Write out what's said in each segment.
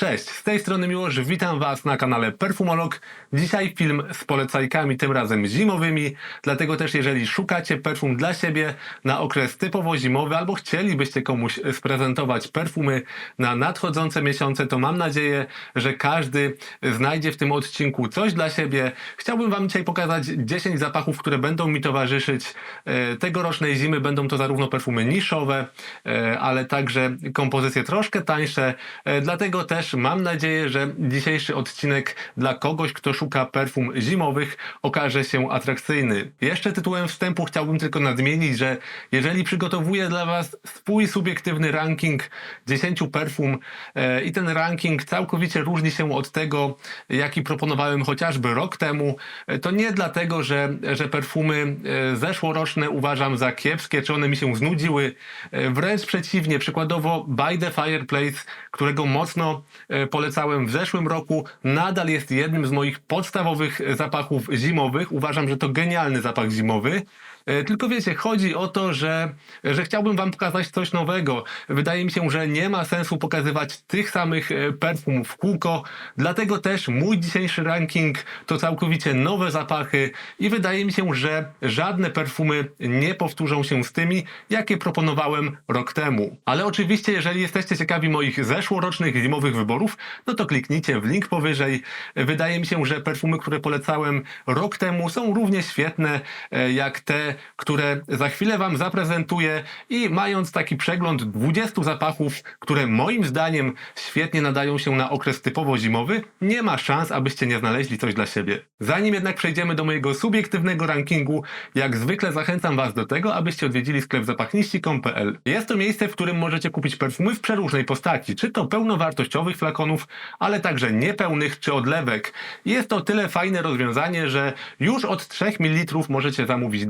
Cześć, z tej strony Miłosz, witam Was na kanale Perfumolog. Dzisiaj film z polecajkami, tym razem zimowymi, dlatego też jeżeli szukacie perfum dla siebie na okres typowo zimowy albo chcielibyście komuś sprezentować perfumy na nadchodzące miesiące, to mam nadzieję, że każdy znajdzie w tym odcinku coś dla siebie. Chciałbym Wam dzisiaj pokazać 10 zapachów, które będą mi towarzyszyć e, tegorocznej zimy. Będą to zarówno perfumy niszowe, e, ale także kompozycje troszkę tańsze, e, dlatego też mam nadzieję, że dzisiejszy odcinek dla kogoś, kto szuka perfum zimowych, okaże się atrakcyjny. Jeszcze tytułem wstępu chciałbym tylko nadmienić, że jeżeli przygotowuję dla Was swój subiektywny ranking 10 perfum e, i ten ranking całkowicie różni się od tego, jaki proponowałem chociażby rok temu, e, to nie dlatego, że, że perfumy e, zeszłoroczne uważam za kiepskie, czy one mi się znudziły. E, Wręcz przeciwnie, przykładowo By the Fireplace, którego mocno polecałem w zeszłym roku, nadal jest jednym z moich podstawowych e, zapachów zimowych. Uważam, że to genialny zapach zimowy. E, Tylko wiecie, chodzi o to, że, że chciałbym wam pokazać coś nowego. Wydaje mi się, że nie ma sensu pokazywać tych samych e, perfum w kółko, dlatego też mój dzisiejszy ranking to całkowicie nowe zapachy i wydaje mi się, że żadne perfumy nie powtórzą się z tymi, jakie proponowałem rok temu. Ale oczywiście, jeżeli jesteście ciekawi moich zeszłorocznych zimowych wyborów, no to kliknijcie w link powyżej. Wydaje mi się, że perfumy, które polecałem rok temu są równie świetne e, jak te, które za chwilę Wam zaprezentuję i mając taki przegląd 20 zapachów, które moim zdaniem świetnie nadają się na okres typowo zimowy, nie ma szans, abyście nie znaleźli coś dla siebie. Zanim jednak przejdziemy do mojego subiektywnego rankingu, jak zwykle zachęcam Was do tego, abyście odwiedzili sklep zapachniści.com.pl. Jest to miejsce, w którym możecie kupić perfumy w przeróżnej postaci, czy to pełnowartościowych flakonów, ale także niepełnych czy odlewek. Jest to tyle fajne rozwiązanie, że już od 3 ml możecie zamówić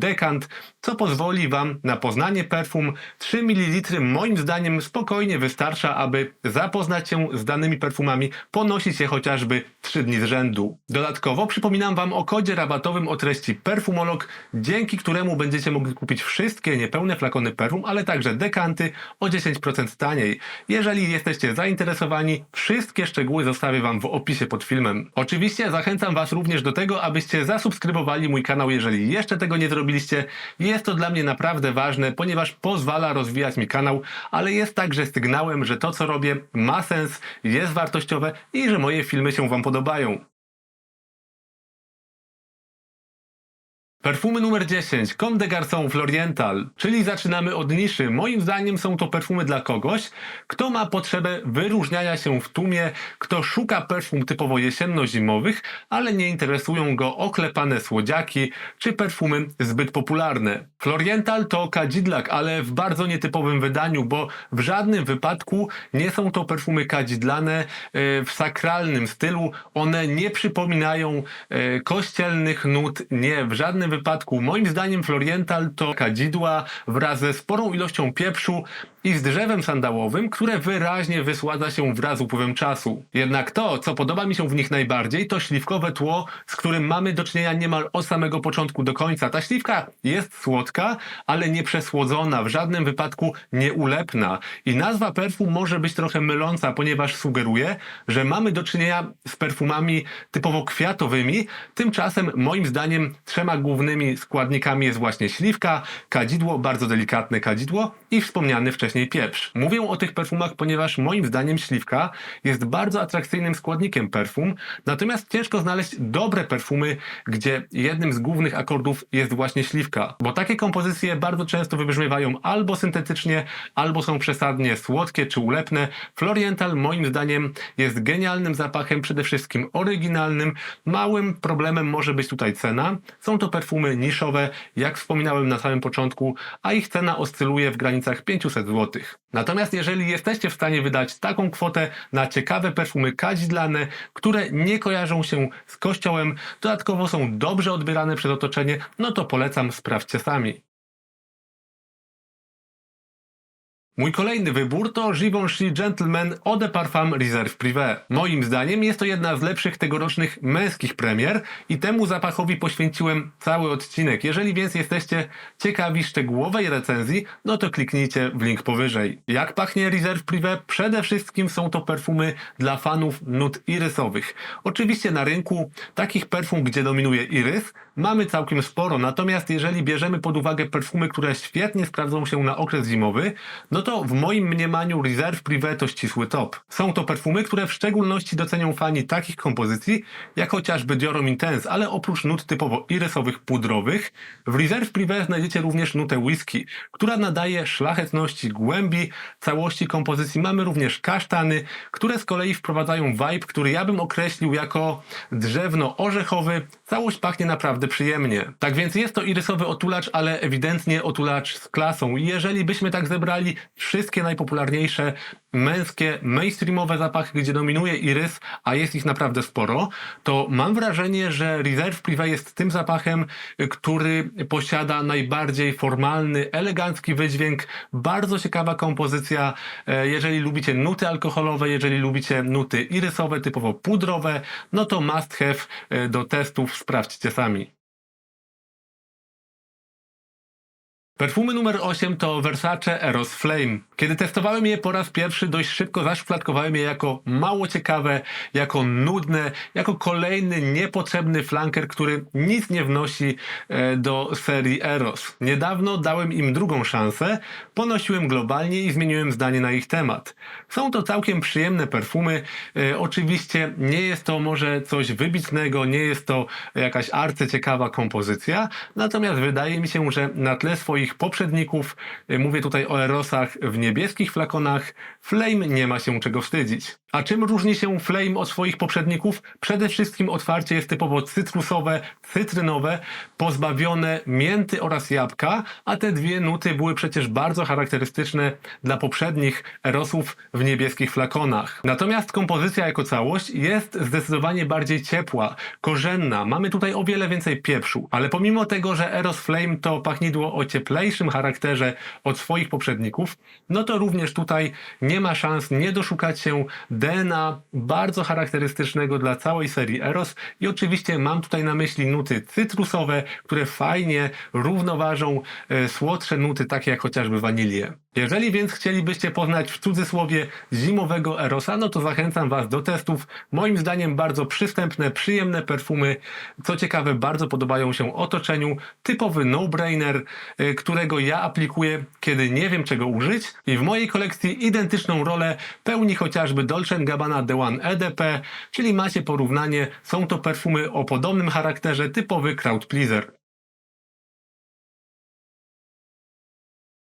co pozwoli Wam na poznanie perfum. 3 ml moim zdaniem spokojnie wystarcza, aby zapoznać się z danymi perfumami, ponosić je chociażby 3 dni z rzędu. Dodatkowo przypominam Wam o kodzie rabatowym o treści Perfumolog, dzięki któremu będziecie mogli kupić wszystkie niepełne flakony perfum, ale także dekanty o 10% taniej. Jeżeli jesteście zainteresowani, wszystkie szczegóły zostawię Wam w opisie pod filmem. Oczywiście zachęcam Was również do tego, abyście zasubskrybowali mój kanał, jeżeli jeszcze tego nie zrobiliście. Jest to dla mnie naprawdę ważne, ponieważ pozwala rozwijać mi kanał, ale jest także sygnałem, że to co robię ma sens, jest wartościowe i że moje filmy się Wam podobają. Perfumy numer 10, Comme des Garçons Floriental, czyli zaczynamy od niszy. Moim zdaniem są to perfumy dla kogoś, kto ma potrzebę wyróżniania się w tłumie, kto szuka perfum typowo jesienno-zimowych, ale nie interesują go oklepane słodziaki czy perfumy zbyt popularne. Floriental to kadzidlak, ale w bardzo nietypowym wydaniu, bo w żadnym wypadku nie są to perfumy kadzidlane e, w sakralnym stylu. One nie przypominają e, kościelnych nut, nie, w żadnym wypadku. Moim zdaniem Floriental to kadzidła wraz ze sporą ilością pieprzu i z drzewem sandałowym, które wyraźnie wysładza się wraz z upływem czasu. Jednak to, co podoba mi się w nich najbardziej, to śliwkowe tło, z którym mamy do czynienia niemal od samego początku do końca. Ta śliwka jest słodka, ale nie przesłodzona, w żadnym wypadku nie ulepna. I nazwa perfum może być trochę myląca, ponieważ sugeruje, że mamy do czynienia z perfumami typowo kwiatowymi. Tymczasem, moim zdaniem, trzema głównymi składnikami jest właśnie śliwka, kadzidło, bardzo delikatne kadzidło i wspomniany wcześniej pieprz. Mówię o tych perfumach, ponieważ moim zdaniem śliwka jest bardzo atrakcyjnym składnikiem perfum, natomiast ciężko znaleźć dobre perfumy, gdzie jednym z głównych akordów jest właśnie śliwka, bo takie kompozycje bardzo często wybrzmiewają albo syntetycznie, albo są przesadnie słodkie czy ulepne. Floriental moim zdaniem jest genialnym zapachem, przede wszystkim oryginalnym. Małym problemem może być tutaj cena. Są to perfumy niszowe, jak wspominałem na samym początku, a ich cena oscyluje w granicach 500 zł. Natomiast jeżeli jesteście w stanie wydać taką kwotę na ciekawe perfumy kadzidlane, które nie kojarzą się z kościołem, dodatkowo są dobrze odbierane przez otoczenie, no to polecam, sprawdźcie sami. Mój kolejny wybór to Givenchy Gentleman Eau de Parfum Reserve Privé. Moim zdaniem jest to jedna z lepszych tegorocznych męskich premier i temu zapachowi poświęciłem cały odcinek. Jeżeli więc jesteście ciekawi szczegółowej recenzji, no to kliknijcie w link powyżej. Jak pachnie Reserve Privé? Przede wszystkim są to perfumy dla fanów nut irysowych. Oczywiście na rynku takich perfum, gdzie dominuje irys, mamy całkiem sporo, natomiast jeżeli bierzemy pod uwagę perfumy, które świetnie sprawdzą się na okres zimowy, no to w moim mniemaniu Reserve Privé to ścisły top. Są to perfumy, które w szczególności docenią fani takich kompozycji, jak chociażby Dior Intense, ale oprócz nut typowo irysowych, pudrowych, w Reserve Privé znajdziecie również nutę whisky, która nadaje szlachetności, głębi całości kompozycji. Mamy również kasztany, które z kolei wprowadzają vibe, który ja bym określił jako drzewno-orzechowy. Całość pachnie naprawdę przyjemnie. Tak więc jest to irysowy otulacz, ale ewidentnie otulacz z klasą. Jeżeli byśmy tak zebrali wszystkie najpopularniejsze męskie, mainstreamowe zapachy, gdzie dominuje irys, a jest ich naprawdę sporo, to mam wrażenie, że Reserve Privé jest tym zapachem, który posiada najbardziej formalny, elegancki wydźwięk, bardzo ciekawa kompozycja. E, Jeżeli lubicie nuty alkoholowe, jeżeli lubicie nuty irysowe, typowo pudrowe, no to must have e, do testów, sprawdźcie sami. Perfumy numer 8 to Versace Eros Flame. Kiedy testowałem je po raz pierwszy, dość szybko zaszufladkowałem je jako mało ciekawe, jako nudne, jako kolejny niepotrzebny flanker, który nic nie wnosi e, do serii Eros. Niedawno dałem im drugą szansę, ponosiłem globalnie i zmieniłem zdanie na ich temat. Są to całkiem przyjemne perfumy. E, oczywiście nie jest to może coś wybitnego, nie jest to jakaś arcyciekawa kompozycja, natomiast wydaje mi się, że na tle swoich poprzedników, e, mówię tutaj o Erosach w niebieskich flakonach, Flame nie ma się czego wstydzić. A czym różni się Flame od swoich poprzedników? Przede wszystkim otwarcie jest typowo cytrusowe, cytrynowe, pozbawione mięty oraz jabłka, a te dwie nuty były przecież bardzo charakterystyczne dla poprzednich Erosów w niebieskich flakonach. Natomiast kompozycja jako całość jest zdecydowanie bardziej ciepła, korzenna. Mamy tutaj o wiele więcej pieprzu, ale pomimo tego, że Eros Flame to pachnidło o cieplejszym charakterze od swoich poprzedników, no to również tutaj nie ma szans nie doszukać się DNA bardzo charakterystycznego dla całej serii Eros i oczywiście mam tutaj na myśli nuty cytrusowe, które fajnie równoważą e, słodsze nuty takie jak chociażby wanilię. Jeżeli więc chcielibyście poznać w cudzysłowie zimowego Erosa, no to zachęcam Was do testów. Moim zdaniem bardzo przystępne, przyjemne perfumy. Co ciekawe, bardzo podobają się otoczeniu. Typowy no-brainer, y, którego ja aplikuję, kiedy nie wiem czego użyć. I w mojej kolekcji identyczną rolę pełni chociażby Dolce Gabbana The One EDP, czyli macie porównanie. Są to perfumy o podobnym charakterze, typowy crowd pleaser.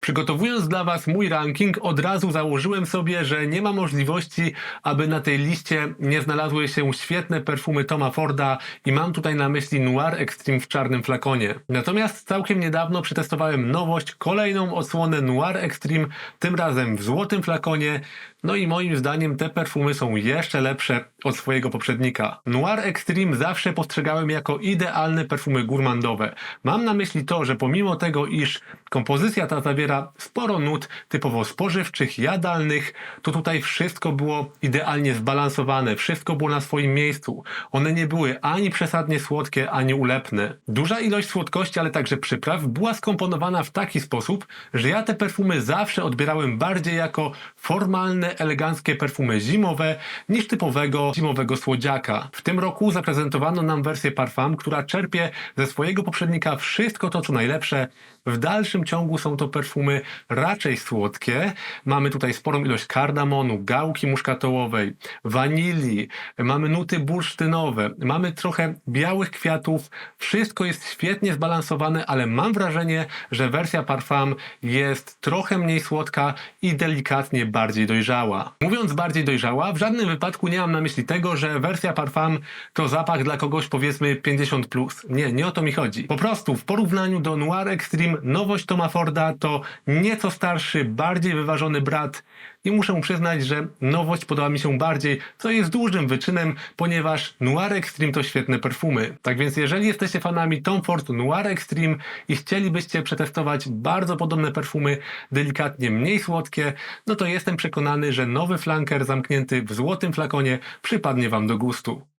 Przygotowując dla Was mój ranking, od razu założyłem sobie, że nie ma możliwości, aby na tej liście nie znalazły się świetne perfumy Toma Forda i mam tutaj na myśli Noir Extreme w czarnym flakonie. Natomiast całkiem niedawno przetestowałem nowość, kolejną odsłonę Noir Extreme, tym razem w złotym flakonie. No i moim zdaniem te perfumy są jeszcze lepsze od swojego poprzednika. Noir Extreme zawsze postrzegałem jako idealne perfumy gourmandowe. Mam na myśli to, że pomimo tego, iż kompozycja ta zawiera sporo nut typowo spożywczych, jadalnych, to tutaj wszystko było idealnie zbalansowane, wszystko było na swoim miejscu. One nie były ani przesadnie słodkie, ani ulepne. Duża ilość słodkości, ale także przypraw była skomponowana w taki sposób, że ja te perfumy zawsze odbierałem bardziej jako formalne, eleganckie perfumy zimowe niż typowego zimowego słodziaka. W tym roku zaprezentowano nam wersję Parfum, która czerpie ze swojego poprzednika wszystko to, co najlepsze. W dalszym ciągu są to perfumy raczej słodkie. Mamy tutaj sporą ilość kardamonu, gałki muszkatołowej, wanilii, mamy nuty bursztynowe, mamy trochę białych kwiatów. Wszystko jest świetnie zbalansowane, ale mam wrażenie, że wersja Parfum jest trochę mniej słodka i delikatnie bardziej dojrzała. Mówiąc bardziej dojrzała, w żadnym wypadku nie mam na myśli tego, że wersja Parfum to zapach dla kogoś powiedzmy 50+. Plus. Nie, nie o to mi chodzi. Po prostu w porównaniu do Noir Extreme nowość Toma Forda to nieco starszy, bardziej wyważony brat i muszę przyznać, że nowość podoba mi się bardziej, co jest dużym wyczynem, ponieważ Noir Extreme to świetne perfumy. Tak więc jeżeli jesteście fanami Tom Ford Noir Extreme i chcielibyście przetestować bardzo podobne perfumy, delikatnie mniej słodkie, no to jestem przekonany, że nowy flanker zamknięty w złotym flakonie przypadnie Wam do gustu.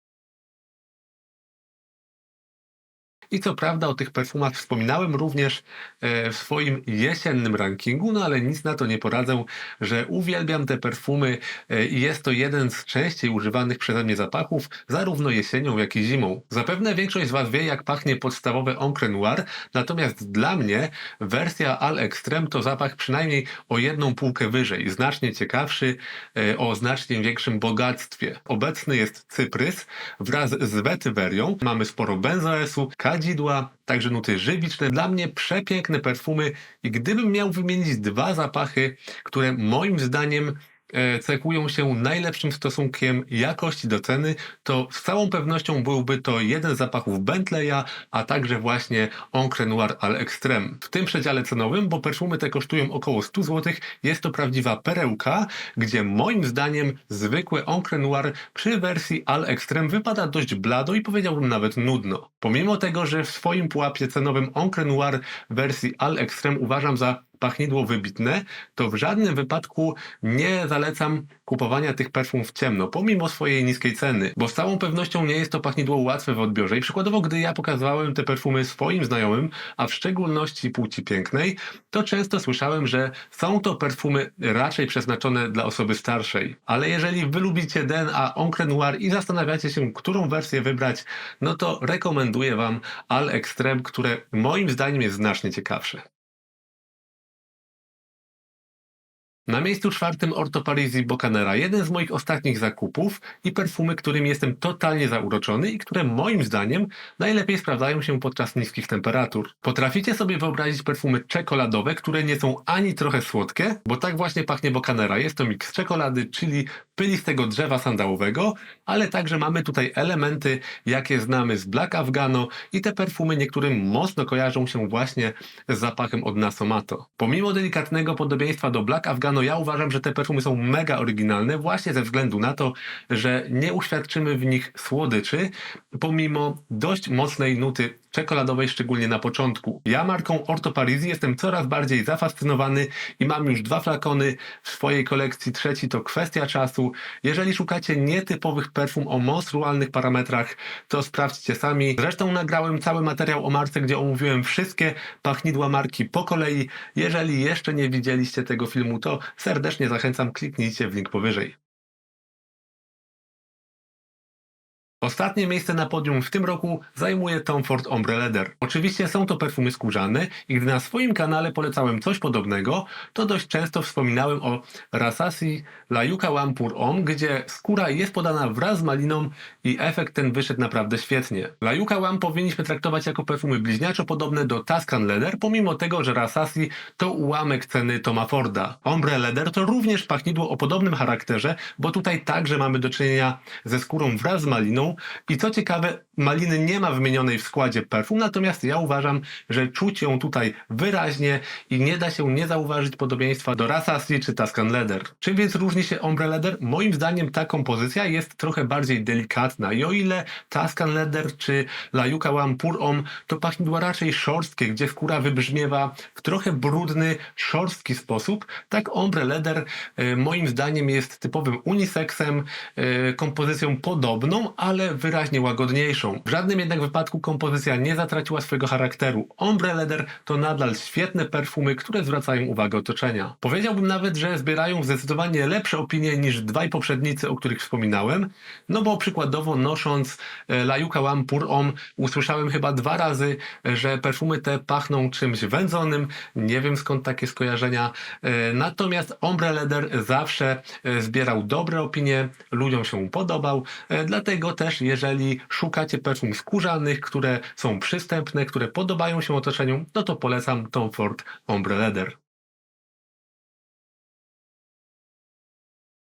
I co prawda o tych perfumach wspominałem również e, w swoim jesiennym rankingu, no ale nic na to nie poradzę, że uwielbiam te perfumy e, i jest to jeden z częściej używanych przeze mnie zapachów, zarówno jesienią, jak i zimą. Zapewne większość z Was wie, jak pachnie podstawowe Encre Noir, natomiast dla mnie wersja Al Extreme to zapach przynajmniej o jedną półkę wyżej, znacznie ciekawszy, e, o znacznie większym bogactwie. Obecny jest cyprys wraz z wetywerią, mamy sporo benzoesu, kadzidła, także nuty żywiczne. Dla mnie przepiękne perfumy i gdybym miał wymienić dwa zapachy, które moim zdaniem cechują się najlepszym stosunkiem jakości do ceny, to z całą pewnością byłby to jeden z zapachów Bentleya, a także właśnie Encre Noir Al Extreme. W tym przedziale cenowym, bo perfumy te kosztują około 100 zł, jest to prawdziwa perełka, gdzie moim zdaniem zwykłe Encre Noir przy wersji Al Extreme wypada dość blado i powiedziałbym nawet nudno. Pomimo tego, że w swoim pułapie cenowym Encre Noir wersji Al Extreme uważam za pachnidło wybitne, to w żadnym wypadku nie zalecam kupowania tych perfum w ciemno, pomimo swojej niskiej ceny, bo z całą pewnością nie jest to pachnidło łatwe w odbiorze i przykładowo, gdy ja pokazywałem te perfumy swoim znajomym, a w szczególności płci pięknej, to często słyszałem, że są to perfumy raczej przeznaczone dla osoby starszej. Ale jeżeli wy lubicie Den a Encre Noir i zastanawiacie się, którą wersję wybrać, no to rekomenduję wam Al Extreme, które moim zdaniem jest znacznie ciekawsze. Na miejscu czwartym Orto Parisi Bocanera, jeden z moich ostatnich zakupów i perfumy, którymi jestem totalnie zauroczony i które moim zdaniem najlepiej sprawdzają się podczas niskich temperatur. Potraficie sobie wyobrazić perfumy czekoladowe, które nie są ani trochę słodkie? Bo tak właśnie pachnie Bocanera. Jest to miks czekolady, czyli pylistego drzewa sandałowego, ale także mamy tutaj elementy, jakie znamy z Black Afgano i te perfumy niektórym mocno kojarzą się właśnie z zapachem od Nasomato. Pomimo delikatnego podobieństwa do Black Afgano, ja uważam, że te perfumy są mega oryginalne właśnie ze względu na to, że nie uświadczymy w nich słodyczy, pomimo dość mocnej nuty czekoladowej, szczególnie na początku. Ja marką Orto Parisi jestem coraz bardziej zafascynowany i mam już dwa flakony w swojej kolekcji. Trzeci to kwestia czasu. Jeżeli szukacie nietypowych perfum o monstrualnych parametrach, to sprawdźcie sami. Zresztą nagrałem cały materiał o marce, gdzie omówiłem wszystkie pachnidła marki po kolei. Jeżeli jeszcze nie widzieliście tego filmu, to serdecznie zachęcam, kliknijcie w link powyżej. Ostatnie miejsce na podium w tym roku zajmuje Tom Ford Ombre Leather. Oczywiście są to perfumy skórzane i gdy na swoim kanale polecałem coś podobnego, to dość często wspominałem o Rasasi La One Pour Homme, gdzie skóra jest podana wraz z maliną i efekt ten wyszedł naprawdę świetnie. La Yucca One powinniśmy traktować jako perfumy bliźniaczo podobne do Tuscan Leather, pomimo tego, że Rasasi to ułamek ceny Toma Forda. Ombre Leather to również pachnidło o podobnym charakterze, bo tutaj także mamy do czynienia ze skórą wraz z maliną, i co ciekawe, maliny nie ma wymienionej w składzie perfum, natomiast ja uważam, że czuć ją tutaj wyraźnie i nie da się nie zauważyć podobieństwa do Rasasi czy Tuscan Leather. Czym więc różni się Ombre Leather? Moim zdaniem ta kompozycja jest trochę bardziej delikatna i o ile Tuscan Leather czy La Yucca One Pour Homme to pachnidła raczej szorstkie, gdzie skóra wybrzmiewa w trochę brudny, szorstki sposób, tak Ombre Leather e, moim zdaniem jest typowym uniseksem, e, kompozycją podobną, ale wyraźnie łagodniejszą. W żadnym jednak wypadku kompozycja nie zatraciła swojego charakteru. Ombre Leather to nadal świetne perfumy, które zwracają uwagę otoczenia. Powiedziałbym nawet, że zbierają zdecydowanie lepsze opinie niż dwaj poprzednicy, o których wspominałem, no bo przykładowo nosząc e, La Yucca One Pour Homme usłyszałem chyba dwa razy, że perfumy te pachną czymś wędzonym, nie wiem skąd takie skojarzenia, E, natomiast Ombre Leather zawsze e, zbierał dobre opinie, ludziom się podobał, dlatego też jeżeli szukacie perfum skórzanych, które są przystępne, które podobają się otoczeniu, no to polecam Tom Ford Ombre Leather.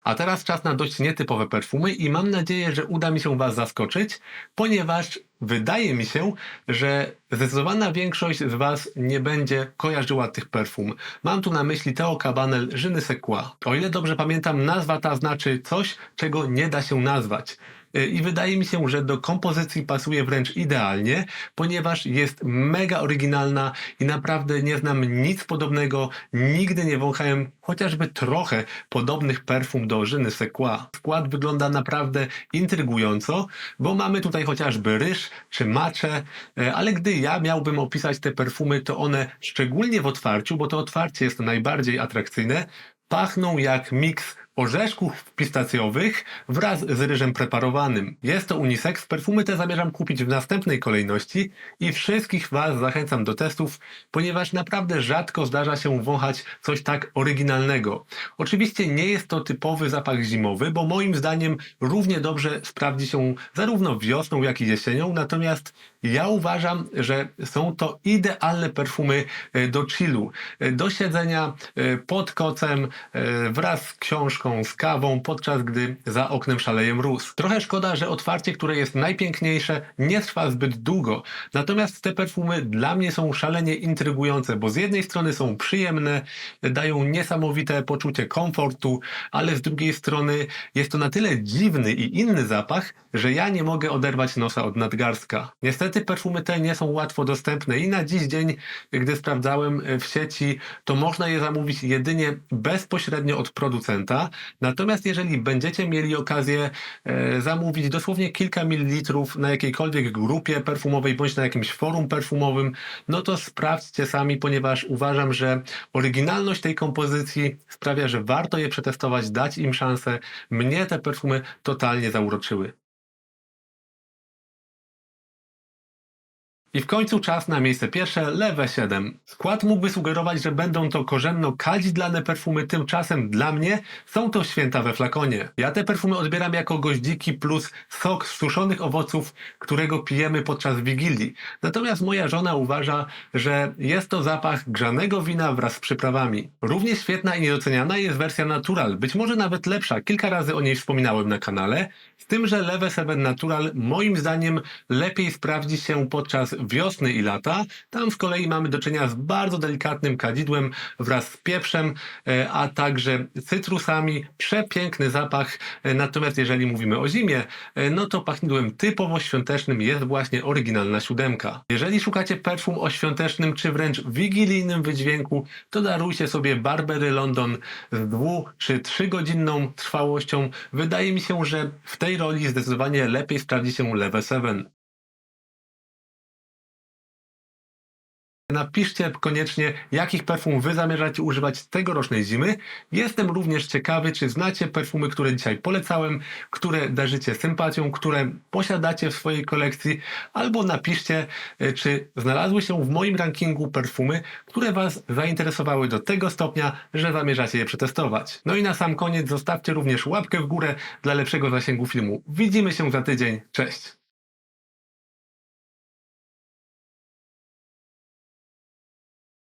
A teraz czas na dość nietypowe perfumy i mam nadzieję, że uda mi się Was zaskoczyć, ponieważ wydaje mi się, że zdecydowana większość z Was nie będzie kojarzyła tych perfum. Mam tu na myśli Theo Cabanel sais quoi. O ile dobrze pamiętam, nazwa ta znaczy coś, czego nie da się nazwać. Y, I wydaje mi się, że do kompozycji pasuje wręcz idealnie, ponieważ jest mega oryginalna i naprawdę nie znam nic podobnego. Nigdy nie wąchałem chociażby trochę podobnych perfum do sais quoi. Skład wygląda naprawdę intrygująco, bo mamy tutaj chociażby ryż czy macze, e, ale gdy ja miałbym opisać te perfumy, to one szczególnie w otwarciu, bo to otwarcie jest najbardziej atrakcyjne, pachną jak miks orzeszków pistacjowych wraz z ryżem preparowanym. Jest to unisex, perfumy te zamierzam kupić w następnej kolejności i wszystkich Was zachęcam do testów, ponieważ naprawdę rzadko zdarza się wąchać coś tak oryginalnego. Oczywiście nie jest to typowy zapach zimowy, bo moim zdaniem równie dobrze sprawdzi się zarówno wiosną, jak i jesienią, natomiast ja uważam, że są to idealne perfumy e, do chillu, e, do siedzenia e, pod kocem wraz z książką, z kawą, podczas gdy za oknem szaleje mróz. Trochę szkoda, że otwarcie, które jest najpiękniejsze, nie trwa zbyt długo. Natomiast te perfumy dla mnie są szalenie intrygujące, bo z jednej strony są przyjemne, dają niesamowite poczucie komfortu, ale z drugiej strony jest to na tyle dziwny i inny zapach, że ja nie mogę oderwać nosa od nadgarstka. Niestety perfumy te nie są łatwo dostępne i na dziś dzień, gdy sprawdzałem w sieci, to można je zamówić jedynie bezpośrednio od producenta. Natomiast jeżeli będziecie mieli okazję e, zamówić dosłownie kilka mililitrów na jakiejkolwiek grupie perfumowej bądź na jakimś forum perfumowym, no to sprawdźcie sami, ponieważ uważam, że oryginalność tej kompozycji sprawia, że warto je przetestować, dać im szansę. Mnie te perfumy totalnie zauroczyły. I w końcu czas na miejsce pierwsze, lewe 7. Skład mógłby sugerować, że będą to korzenno kadzidlane perfumy, tymczasem dla mnie są to święta we flakonie. Ja te perfumy odbieram jako goździki plus sok z suszonych owoców, którego pijemy podczas Wigilii. Natomiast moja żona uważa, że jest to zapach grzanego wina wraz z przyprawami. Równie świetna i niedoceniana jest wersja Natural, być może nawet lepsza, kilka razy o niej wspominałem na kanale, z tym, że Lewe 7 Natural moim zdaniem lepiej sprawdzi się podczas wiosny i lata. Tam z kolei mamy do czynienia z bardzo delikatnym kadzidłem wraz z pieprzem, e, a także cytrusami. Przepiękny zapach. E, Natomiast jeżeli mówimy o zimie, e, no to pachnidłem typowo świątecznym jest właśnie oryginalna siódemka. Jeżeli szukacie perfum o świątecznym czy wręcz wigilijnym wydźwięku, to darujcie sobie Barbery London z dwu czy trzygodzinną trwałością. Wydaje mi się, że w tej roli zdecydowanie lepiej sprawdzi się Level 7. Napiszcie koniecznie, jakich perfum Wy zamierzacie używać tegorocznej zimy. Jestem również ciekawy, czy znacie perfumy, które dzisiaj polecałem, które darzycie sympatią, które posiadacie w swojej kolekcji, albo napiszcie, e, czy znalazły się w moim rankingu perfumy, które Was zainteresowały do tego stopnia, że zamierzacie je przetestować. No i na sam koniec zostawcie również łapkę w górę dla lepszego zasięgu filmu. Widzimy się za tydzień. Cześć!